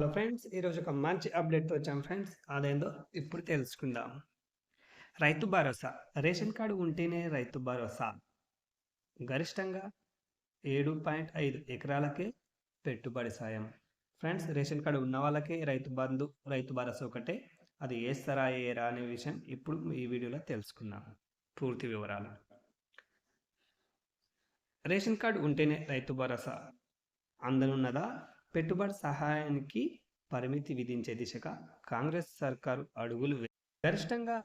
Hello friends ఈరోజు ఒక మంచి అప్డేట్తో వచ్చాం ఫ్రెండ్స్. అదేందో ఇప్పుడు తెలుసుకుందాం. రైతు భరోసా. రేషన్ కార్డు ఉంటేనే రైతు భరోసా. గరిష్టంగా ఏడు పాయింట్ ఐదు ఎకరాలకే పెట్టుబడి సాయం. ఫ్రెండ్స్ రేషన్ కార్డు ఉన్న వాళ్ళకే రైతు బంధు రైతు భరోసా ఒకటే. అది వేస్తారా ఏరా అనే విషయం ఇప్పుడు ఈ వీడియోలో తెలుసుకుందాం. పూర్తి వివరాలు. రేషన్ కార్డు ఉంటేనే రైతు భరోసా అందనున్నదా? పెట్టుబడి సహాయానికి పరిమితి విధించే దిశగా కాంగ్రెస్ సర్కారు అడుగులు గరిష్టంగా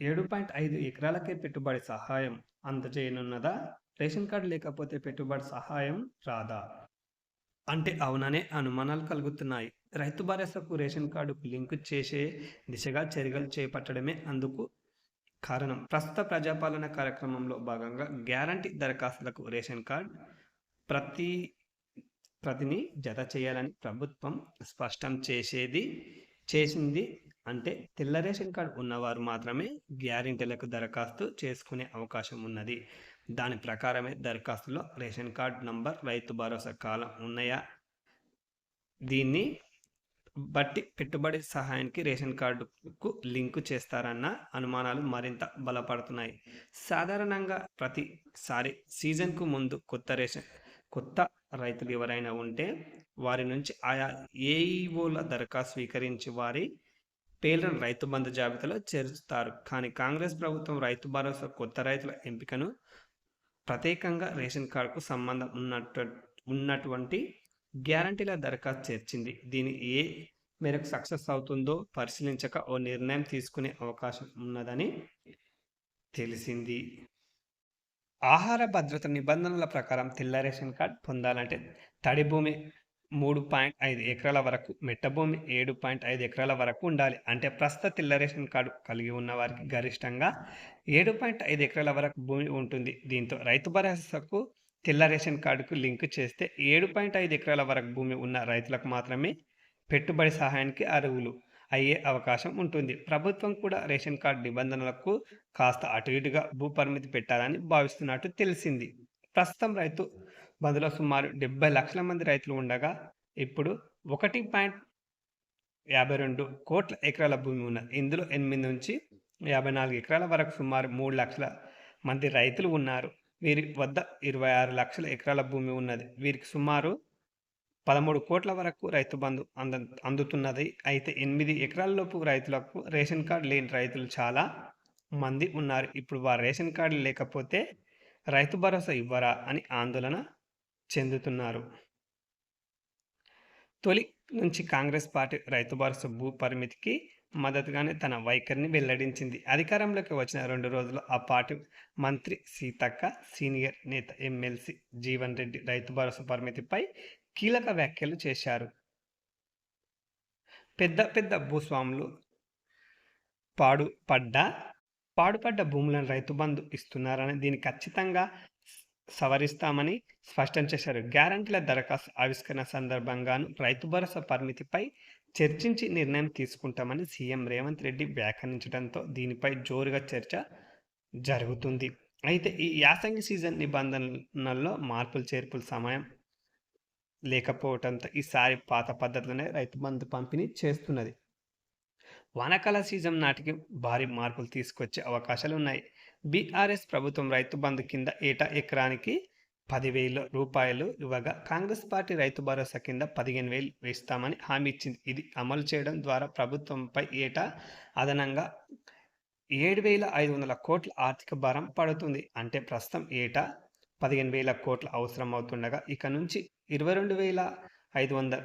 ఏడు పాయింట్ ఐదు ఎకరాలకే పెట్టుబడి సహాయం అందజేయనున్నదా? రేషన్ కార్డు లేకపోతే పెట్టుబడి సహాయం రాదా? అంటే అవుననే అనుమానాలు కలుగుతున్నాయి. రైతు భరోసాకు రేషన్ కార్డుకు లింకు చేసే దిశగా చర్యలు చేపట్టడమే అందుకు కారణం. ప్రస్తుత ప్రజాపాలన కార్యక్రమంలో భాగంగా గ్యారంటీ దరఖాస్తులకు రేషన్ కార్డ్ ప్రతి ప్రతిని జత చేయాలని ప్రభుత్వం స్పష్టం చేసేది చేసింది. అంటే తెల్ల రేషన్ కార్డు ఉన్నవారు మాత్రమే గ్యారెంటీలకు దరఖాస్తు చేసుకునే అవకాశం ఉన్నది. దాని ప్రకారమే దరఖాస్తులో ration card number Rythu Bharosa కాలం ఉన్నాయా? దీన్ని బట్టి పెట్టుబడి సహాయానికి రేషన్ కార్డుకు లింకు చేస్తారన్న అనుమానాలు మరింత బలపడుతున్నాయి. సాధారణంగా ప్రతిసారి సీజన్కు ముందు కొత్త రేషన్ కొత్త రైతులు ఎవరైనా ఉంటే వారి నుంచి ఆయా ఏఈఓల దరఖాస్తు స్వీకరించి వారి పేర్లను రైతు బంధు జాబితాలో చేరుస్తారు. కానీ కాంగ్రెస్ ప్రభుత్వం రైతు భరోసా కొత్త రైతుల ఎంపికను ప్రత్యేకంగా రేషన్ కార్డుకు సంబంధం ఉన్నట్టు ఉన్నటువంటి గ్యారంటీల దరఖాస్తు చేర్చింది. దీని ఏ మేరకు సక్సెస్ అవుతుందో పరిశీలించక ఓ నిర్ణయం తీసుకునే అవకాశం ఉన్నదని తెలిసింది. ఆహార భద్రత నిబంధనల ప్రకారం తెల్ల రేషన్ కార్డ్ పొందాలంటే తడి భూమి మూడు పాయింట్ ఐదు ఎకరాల వరకు మెట్ట భూమి ఏడు పాయింట్ ఐదు ఎకరాల వరకు ఉండాలి. అంటే ప్రస్తుత తెల్ల రేషన్ కార్డు కలిగి ఉన్న వారికి గరిష్టంగా ఏడు పాయింట్ ఐదు ఎకరాల వరకు భూమి ఉంటుంది. దీంతో రైతు భరోసాకు తెల్ల రేషన్ కార్డుకు లింక్ చేస్తే ఏడు పాయింట్ ఐదు ఎకరాల వరకు భూమి ఉన్న రైతులకు మాత్రమే పెట్టుబడి సహాయానికి అర్హులు. అయ్యే అవకాశం ఉంటుంది. ప్రభుత్వం కూడా రేషన్ కార్డు నిబంధనలకు కాస్త అటు ఇటుగా భూ పరిమితి పెట్టాలని భావిస్తున్నట్టు తెలిసింది. ప్రస్తుతం రైతు బంధులో సుమారు డెబ్బై లక్షల మంది రైతులు ఉండగా ఇప్పుడు ఒకటి పాయింట్ యాభై రెండు కోట్ల ఎకరాల భూమి ఉన్నది ఇందులో ఎనిమిది నుంచి యాభై నాలుగు ఎకరాల వరకు సుమారు మూడు లక్షల మంది రైతులు ఉన్నారు. వీరి వద్ద ఇరవై ఆరు లక్షల ఎకరాల భూమి ఉన్నది. వీరికి సుమారు పదమూడు కోట్ల వరకు రైతు బంధు అంద అందుతున్నది. అయితే ఎనిమిది ఎకరాలలోపు రైతులకు రేషన్ కార్డు లేని రైతులు చాలా మంది ఉన్నారు. ఇప్పుడు వారు రేషన్ కార్డు లేకపోతే రైతు భరోసా ఇవ్వరా అని ఆందోళన చెందుతున్నారు. తొలి నుంచి కాంగ్రెస్ పార్టీ రైతు భరోసా భూ పరిమితికి మద్దతుగానే తన వైఖరిని వెల్లడించింది. అధికారంలోకి వచ్చిన రెండు రోజులు ఆ పార్టీ మంత్రి సీతక్క సీనియర్ నేత ఎమ్మెల్సీ జీవన్ రెడ్డి రైతు భరోసా పరిమితిపై కీలక వ్యాఖ్యలు చేశారు. పెద్ద పెద్ద భూస్వాములు పాడుపడ్డ పాడుపడ్డ భూములను రైతు బంధు ఇస్తున్నారని దీన్ని ఖచ్చితంగా సవరిస్తామని స్పష్టం చేశారు. గ్యారంటీల దరఖాస్తు ఆవిష్కరణ సందర్భంగాను రైతు భరోసా పరిమితిపై చర్చించి నిర్ణయం తీసుకుంటామని సీఎం రేవంత్ రెడ్డి వ్యాఖ్యానించడంతో దీనిపై జోరుగా చర్చ జరుగుతుంది. అయితే ఈ యాసంగి సీజన్ నిబంధనల్లో మార్పులు చేర్పుల సమయం లేకపోవడంతో ఈసారి పాత పద్ధతిలోనే రైతు బంధు పంపిణీ చేస్తున్నది. వానాకాల సీజన్ నాటికి భారీ మార్పులు తీసుకొచ్చే అవకాశాలు ఉన్నాయి బీఆర్ఎస్ ప్రభుత్వం రైతు బంధు కింద ఏటా ఎకరానికి పదివేల రూపాయలు ఇవ్వగా కాంగ్రెస్ పార్టీ రైతు భరోసా కింద పదిహేను వేలు వేస్తామని హామీ ఇచ్చింది. ఇది అమలు చేయడం ద్వారా ప్రభుత్వంపై ఏటా అదనంగా ఏడు వేల ఐదు వందల కోట్ల ఆర్థిక భారం పడుతుంది. అంటే ప్రస్తుతం ఏటా పదిహేను వేల కోట్లు అవసరం అవుతుండగా ఇక నుంచి ఇరవై రెండు వేల ఐదు వందల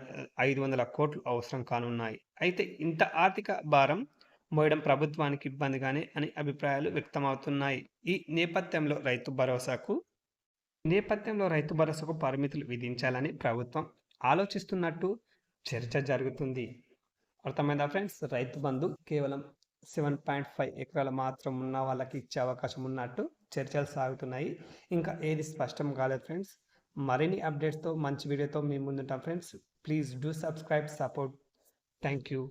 ఐదు వందల కోట్లు అవసరం కానున్నాయి. అయితే ఇంత ఆర్థిక భారం మోయడం ప్రభుత్వానికి ఇబ్బందిగానే అని అభిప్రాయాలు వ్యక్తమవుతున్నాయి. ఈ నేపథ్యంలో రైతు భరోసాకు నేపథ్యంలో రైతు భరోసాకు పరిమితులు విధించాలని ప్రభుత్వం ఆలోచిస్తున్నట్టు చర్చ జరుగుతుంది. అర్థమైందా ఫ్రెండ్స్? రైతు బంధు కేవలం సెవెన్ పాయింట్ ఫైవ్ ఎకరాలు మాత్రం ఉన్న వాళ్ళకి ఇచ్చే అవకాశం ఉన్నట్టు చర్చలు సాగుతున్నాయి. ఇంకా ఏది స్పష్టం కాలేదు ఫ్రెండ్స్. మరిన్ని అప్డేట్స్తో మంచి వీడియోతో మీ ముందుంటాం friends. Please do subscribe support. Thank you.